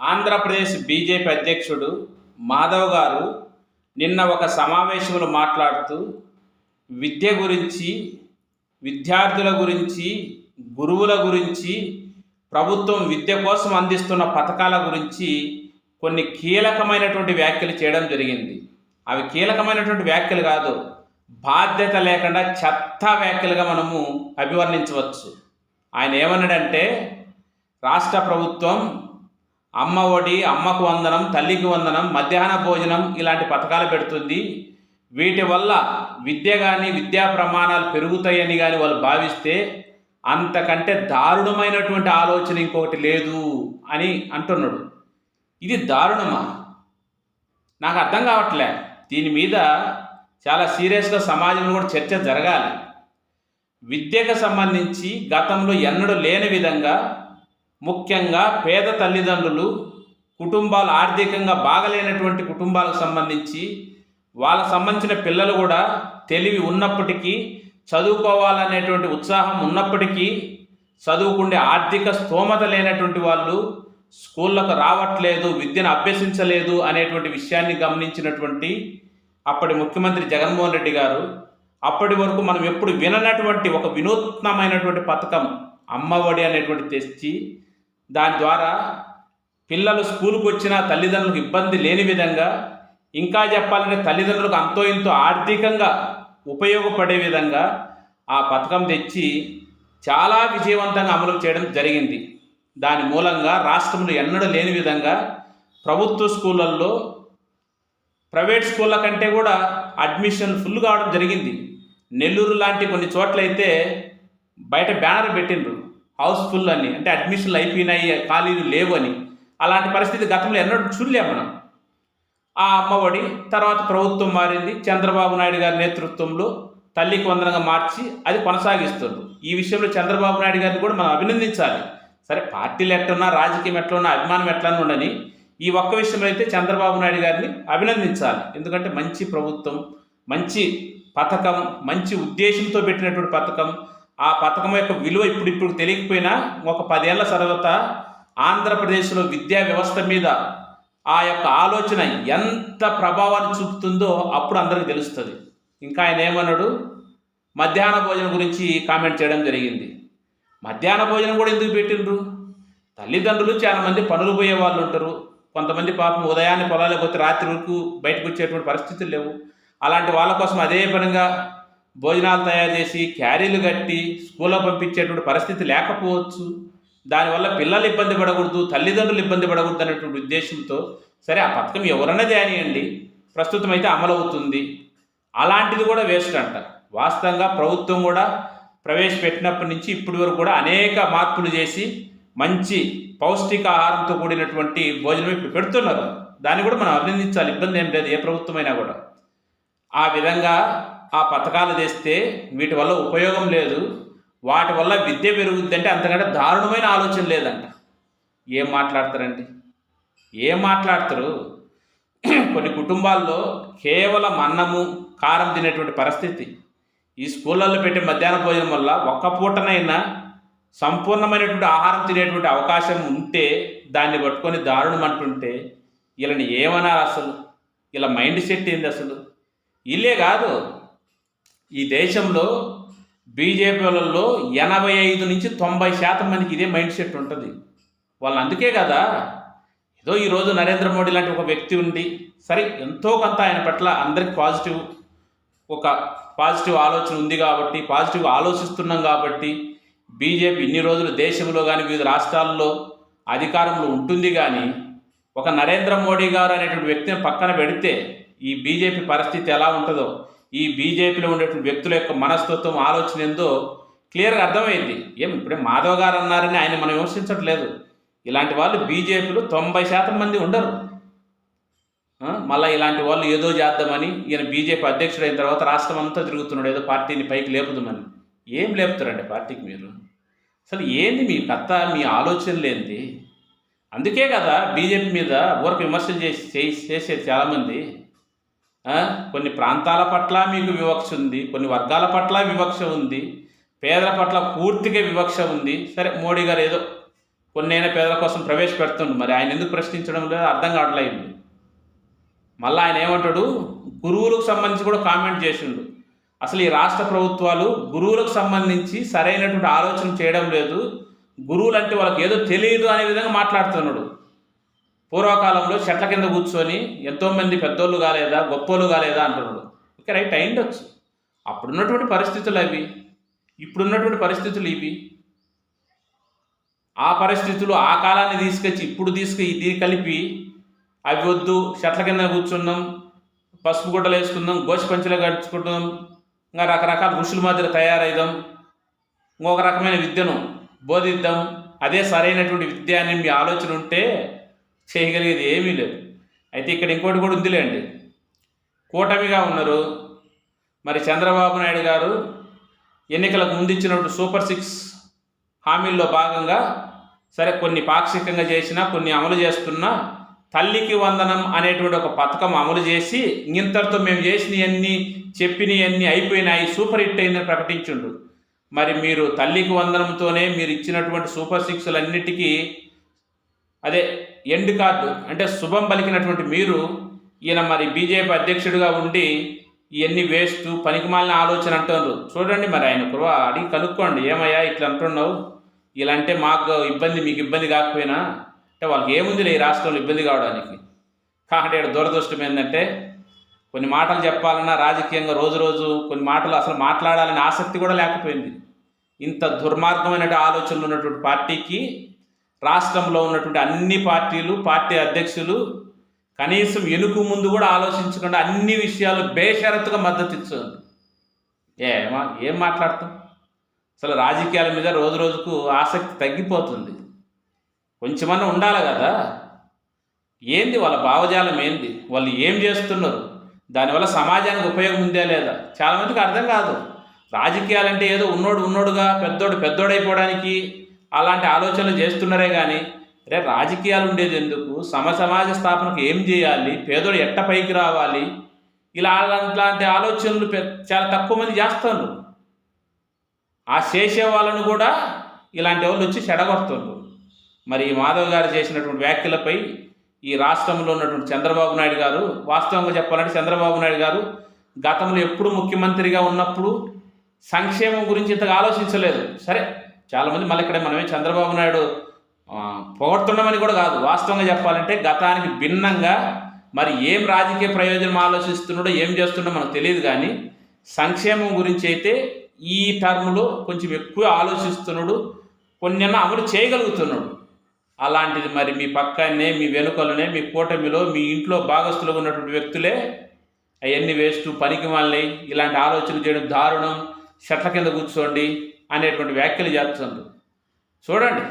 Andhra Pradesh BJP అధ్యక్షుడు మాధవ్ గారు నిన్న ఒక సమావేశంలో మాట్లాడుతూ విద్య గురించి విద్యార్థుల గురించి గురువుల గురించి ప్రభుత్వం విద్య కోసం అందిస్తున్న పథకాల గురించి కొన్ని కీలకమైనటువంటి వ్యాఖ్యలు చేయడం జరిగింది. అవి కీలకమైనటువంటి వ్యాఖ్యలు కాదు బాధ్యత లేకుండా చెత్త వ్యాఖ్యలుగా మనము అభివర్ణించవచ్చు. ఆయన ఏమన్నాడంటే రాష్ట్ర ప్రభుత్వం అమ్మ ఒడి అమ్మకు వందనం తల్లికి వందనం మధ్యాహ్న భోజనం ఇలాంటి పథకాలు పెడుతుంది. వీటి వల్ల విద్య కానీ విద్యా ప్రమాణాలు పెరుగుతాయని కానీ వాళ్ళు భావిస్తే అంతకంటే దారుణమైనటువంటి ఆలోచన ఇంకొకటి లేదు అని అంటున్నాడు. ఇది దారుణమా? నాకు అర్థం కావట్లే. దీని మీద చాలా సీరియస్గా సమాజంలో కూడా చర్చ జరగాలి. విద్యకు సంబంధించి గతంలో ఎన్నడూ లేని విధంగా ముఖ్యంగా పేద తల్లిదండ్రులు కుటుంబాలు ఆర్థికంగా బాగలేనటువంటి కుటుంబాలకు సంబంధించి వాళ్ళకు సంబంధించిన పిల్లలు కూడా తెలివి ఉన్నప్పటికీ చదువుకోవాలనేటువంటి ఉత్సాహం ఉన్నప్పటికీ చదువుకుండే ఆర్థిక స్తోమత లేనటువంటి వాళ్ళు స్కూళ్ళకు రావట్లేదు విద్యను అభ్యసించలేదు అనేటువంటి విషయాన్ని గమనించినటువంటి అప్పటి ముఖ్యమంత్రి జగన్మోహన్ రెడ్డి గారు అప్పటి వరకు మనం ఎప్పుడు విననటువంటి ఒక వినూత్నమైనటువంటి పథకం అమ్మఒడి అనేటువంటి తెచ్చి దాని ద్వారా పిల్లలు స్కూల్కి వచ్చిన తల్లిదండ్రులకు ఇబ్బంది లేని విధంగా ఇంకా చెప్పాలంటే తల్లిదండ్రులకు అంతో ఇంతో ఆర్థికంగా ఉపయోగపడే విధంగా ఆ పథకం తెచ్చి చాలా విజయవంతంగా అమలు చేయడం జరిగింది. దాని మూలంగా రాష్ట్రంలో ఎన్నడూ లేని విధంగా ప్రభుత్వ స్కూళ్ళల్లో ప్రైవేట్ స్కూళ్ళ కంటే కూడా అడ్మిషన్ ఫుల్ కావడం జరిగింది. నెల్లూరు లాంటి కొన్ని చోట్లయితే బయట బ్యానర్ పెట్టిండ్రు. హౌస్ఫుల్ అని అంటే అడ్మిషన్లు అయిపోయినాయి ఖాళీలు లేవు అని. అలాంటి పరిస్థితి గతంలో ఎన్నడూ చూడలేము మనం. ఆ అమ్మఒడి తర్వాత ప్రభుత్వం మారింది చంద్రబాబు నాయుడు గారి నేతృత్వంలో తల్లికి వందనంగా మార్చి అది కొనసాగిస్తుంది ఈ విషయంలో చంద్రబాబు నాయుడు గారిని కూడా మనం అభినందించాలి. సరే పార్టీలు ఎట్లున్నా రాజకీయం ఎట్లున్నా అభిమానం ఎట్లన్నా ఉండని ఈ ఒక్క విషయంలో అయితే చంద్రబాబు నాయుడు గారిని అభినందించాలి. ఎందుకంటే మంచి ప్రభుత్వం మంచి పథకం మంచి ఉద్దేశంతో పెట్టినటువంటి పథకం ఆ పథకం యొక్క విలువ ఇప్పుడు ఇప్పుడు తెలియకపోయినా ఒక పదేళ్ళ తర్వాత ఆంధ్రప్రదేశ్లో విద్యా వ్యవస్థ మీద ఆ యొక్క ఆలోచన ఎంత ప్రభావాన్ని చూపుతుందో అప్పుడు అందరికీ తెలుస్తుంది. ఇంకా ఆయన ఏమన్నాడు? మధ్యాహ్న భోజనం గురించి కామెంట్ చేయడం జరిగింది. మధ్యాహ్న భోజనం కూడా ఎందుకు పెట్టిండ్రు? తల్లిదండ్రులు చాలామంది పనులు పోయే వాళ్ళు ఉంటారు. కొంతమంది పాపం ఉదయాన్నే పొలాలకు పోతే రాత్రి వరకు బయటకు వచ్చేటువంటి పరిస్థితులు లేవు. అలాంటి వాళ్ళ కోసం అదే పనిగా భోజనాలు తయారు చేసి క్యారీలు కట్టి స్కూల్లో పంపించేటువంటి పరిస్థితి లేకపోవచ్చు. దానివల్ల పిల్లలు ఇబ్బంది పడకూడదు తల్లిదండ్రులు ఇబ్బంది పడకూడదు అనేటువంటి ఉద్దేశంతో సరే ఆ పథకం ఎవరన్నా చేయనియండి ప్రస్తుతం అయితే అమలవుతుంది అలాంటిది కూడా వేస్ట్ అంట. వాస్తవంగా ప్రభుత్వం కూడా ప్రవేశపెట్టినప్పటి నుంచి ఇప్పటి వరకు కూడా అనేక మార్పులు చేసి మంచి పౌష్టిక ఆహారంతో కూడినటువంటి భోజనం ఇప్పుడు పెడుతున్నారు. దాన్ని కూడా మనం అభినందించాలి. ఇబ్బంది ఏం లేదు. ఏ ప్రభుత్వమైనా కూడా. ఆ విధంగా ఆ పథకాలు తెస్తే వీటి వల్ల ఉపయోగం లేదు. వాటి వల్ల విద్య పెరుగుద్దంటే అంతకంటే దారుణమైన ఆలోచన లేదంట. ఏం మాట్లాడతారండి? ఏం మాట్లాడతారు? కొన్ని కుటుంబాల్లో కేవలం అన్నము కారం తినేటువంటి పరిస్థితి. ఈ స్కూళ్ళల్లో పెట్టే మధ్యాహ్న భోజనం వల్ల ఒక్క పూటనైనా సంపూర్ణమైనటువంటి ఆహారం తినేటువంటి అవకాశం ఉంటే దాన్ని పట్టుకొని దారుణం అంటుంటే వీళ్ళని ఏమన్నారు అసలు ఇలా మైండ్ సెట్ ఏంది అసలు ఇల్లే కాదు. ఈ దేశంలో బీజేపీ ఎనభై ఐదు నుంచి తొంభై శాతం మందికి ఇదే మైండ్ సెట్ ఉంటుంది. వాళ్ళు అందుకే కదా ఏదో ఈరోజు నరేంద్ర మోడీ లాంటి ఒక వ్యక్తి ఉండి సరే ఎంతో కొంత ఆయన పట్ల అందరికి పాజిటివ్ ఒక పాజిటివ్ ఆలోచన ఉంది కాబట్టి పాజిటివ్ ఆలోచిస్తున్నాం కాబట్టి బీజేపీ ఇన్ని రోజులు దేశంలో కానీ వివిధ రాష్ట్రాల్లో అధికారంలో ఉంటుంది కానీ ఒక నరేంద్ర మోడీ గారు అనేటువంటి వ్యక్తిని పక్కన పెడితే ఈ బీజేపీ పరిస్థితి ఎలా ఉంటుందో ఈ బీజేపీలో ఉండేటువంటి వ్యక్తుల యొక్క మనస్తత్వం ఆలోచన ఏందో క్లియర్గా అర్థమైంది. ఏం ఇప్పుడే మాధవ్ గారు అన్నారని ఆయన మనం విమర్శించట్లేదు. ఇలాంటి వాళ్ళు బీజేపీలో తొంభై శాతం మంది ఉండరు. మళ్ళీ ఇలాంటి వాళ్ళు ఏదో చేద్దామని ఈయన బీజేపీ అధ్యక్షుడు అయిన తర్వాత రాష్ట్రం అంతా తిరుగుతున్నాడు. ఏదో పార్టీని పైకి లేపుదామని. ఏం లేపుతారండి పార్టీకి మీరు? అసలు ఏంది మీ కథ మీ ఆలోచనలు ఏంది? అందుకే కదా బీజేపీ మీద ఊరకు విమర్శలు చేసి చేసి- చేసేది చాలామంది. కొన్ని ప్రాంతాల పట్ల మీకు వివక్ష ఉంది కొన్ని వర్గాల పట్ల వివక్ష ఉంది పేదల పట్ల పూర్తిగా వివక్ష ఉంది. సరే మోడీ గారు ఏదో కొన్ని పేదల కోసం ప్రవేశపెడుతుండు. మరి ఆయన ఎందుకు ప్రశ్నించడం లేదు? అర్థం కావట్లేదు మళ్ళీ ఆయన ఏమంటాడు? గురువులకు సంబంధించి కూడా కామెంట్ చేసిండు. అసలు ఈ రాష్ట్ర ప్రభుత్వాలు గురువులకు సంబంధించి సరైనటువంటి ఆలోచన చేయడం లేదు. గురువులు అంటే వాళ్ళకి ఏదో తెలియదు అనే విధంగా మాట్లాడుతున్నాడు. పూర్వకాలంలో చెట్ల కింద కూర్చొని ఎంతోమంది పెద్దోళ్ళు కాలేదా గొప్పోళ్ళు కాలేదా అంటున్నాడు. ఓకే రైట్ అయిండొచ్చు. అప్పుడున్నటువంటి పరిస్థితులు అవి. ఇప్పుడున్నటువంటి పరిస్థితులు ఇవి. ఆ పరిస్థితులు ఆ కాలాన్ని తీసుకొచ్చి ఇప్పుడు తీసుకు ఇది కలిపి అవి వద్దు చెట్ల కింద కూర్చున్నాం పసుపు గుడ్డలు వేసుకుందాం గోసి పంచలు గడుచుకుందాం ఇంకా రకరకాల ఋషుల మాదిరి తయారైదాం ఇంకొక రకమైన విద్యను బోధిద్దాం. అదే సరైనటువంటి విద్య అని మీ ఆలోచన ఉంటే చేయగలిగేది ఏమీ లేదు. అయితే ఇక్కడ ఇంకోటి కూడా ఉందిలేండి. కూటమిగా ఉన్నారు. మరి చంద్రబాబు నాయుడు గారు ఎన్నికలకు ముందు సూపర్ సిక్స్ హామీల్లో భాగంగా సరే కొన్ని పాక్షికంగా చేసినా కొన్ని అమలు చేస్తున్నా తల్లికి వందనం అనేటువంటి ఒక పథకం అమలు చేసి ఇంతటితో మేము చేసినవన్నీ చెప్పినవన్నీ అయిపోయినాయి సూపర్ హిట్ అయిందని ప్రకటించుండు. మరి మీరు తల్లికి వందనంతోనే మీరు ఇచ్చినటువంటి సూపర్ సిక్స్లన్నిటికీ అదే ఎండ్ కార్డు అంటే శుభం పలికినటువంటి మీరు ఈయన మరి బీజేపీ అధ్యక్షుడిగా ఉండి ఇవన్నీ వేస్ట్ పనికిమాలిన ఆలోచన అంటున్నారు చూడండి మరి ఆయన కుర్వ అడిగి కనుక్కోండి. ఏమయ్యా ఇట్లా అంటున్నావు? ఇలా అంటే మాకు ఇబ్బంది మీకు ఇబ్బంది కాకపోయినా? అంటే వాళ్ళకి ఏముందిలే ఈ రాష్ట్రంలో ఇబ్బంది కావడానికి? కాబట్టి ఇక్కడ దురదృష్టం ఏంటంటే కొన్ని మాటలు చెప్పాలన్నా రాజకీయంగా రోజు రోజు కొన్ని మాటలు అసలు మాట్లాడాలని ఆసక్తి కూడా లేకపోయింది. ఇంత దుర్మార్గమైన ఆలోచనలు ఉన్నటువంటి పార్టీకి రాష్ట్రంలో ఉన్నటువంటి అన్ని పార్టీలు పార్టీ అధ్యక్షులు కనీసం ఎనుకు ముందు కూడా ఆలోచించకుండా అన్ని విషయాలు బేషరతుగా మద్దతు ఇస్తుంది ఏమా ఏం మాట్లాడతాం? అసలు రాజకీయాల మీద రోజు రోజుకు ఆసక్తి తగ్గిపోతుంది. కొంచెమన్నా ఉండాలి కదా. ఏంది వాళ్ళ భావజాలం ఏంది? వాళ్ళు ఏం చేస్తున్నారు? దానివల్ల సమాజానికి ఉపయోగం ఉందా లేదా? చాలామందికి అర్థం కాదు. రాజకీయాలంటే ఏదో ఉన్నోడు ఉన్నోడుగా పెద్దోడు పెద్దోడైపోవడానికి అలాంటి ఆలోచనలు చేస్తున్నారే కానీ రే రాజకీయాలు ఉండేది ఎందుకు? సమ సమాజ స్థాపనకు ఏం చేయాలి? పేదోడు ఎట్ట పైకి రావాలి? ఇలా అలాంటి ఆలోచనలు చాలా తక్కువ మంది చేస్తారు ఆ చేసే వాళ్ళను కూడా ఇలాంటి వాళ్ళు వచ్చి చెడగొడుతున్నారు మరి మాధవ్ గారు చేసినటువంటి వ్యాఖ్యలపై ఈ రాష్ట్రంలో ఉన్నటువంటి చంద్రబాబు నాయుడు గారు వాస్తవంగా చెప్పాలంటే చంద్రబాబు నాయుడు గారు గతంలో ఎప్పుడు ముఖ్యమంత్రిగా ఉన్నప్పుడు సంక్షేమం గురించి ఇంతగా ఆలోచించలేదు. సరే చాలామంది మళ్ళీ ఇక్కడ మనమే చంద్రబాబు నాయుడు పొగడుతుండమని కూడా కాదు. వాస్తవంగా చెప్పాలంటే గతానికి భిన్నంగా మరి ఏం రాజకీయ ప్రయోజనం ఆలోచిస్తున్నాడో ఏం చేస్తున్నాడో మనకు తెలియదు కానీ సంక్షేమం గురించి అయితే ఈ టర్మ్లో కొంచెం ఎక్కువ ఆలోచిస్తున్నాడు కొన్నైనా అమలు చేయగలుగుతున్నాడు. అలాంటిది మరి మీ పక్కనే మీ వెనుకలనే మీ కూటమిలో మీ ఇంట్లో భాగస్థులుగా ఉన్నటువంటి వ్యక్తులే అవన్నీ వేస్ట్ పనికి మళ్ళీ ఇలాంటి ఆలోచన చేయడం దారుణం. చెట్ల కింద కూర్చోండి. అనేటువంటి వ్యాఖ్యలు చేస్తున్నారు చూడండి.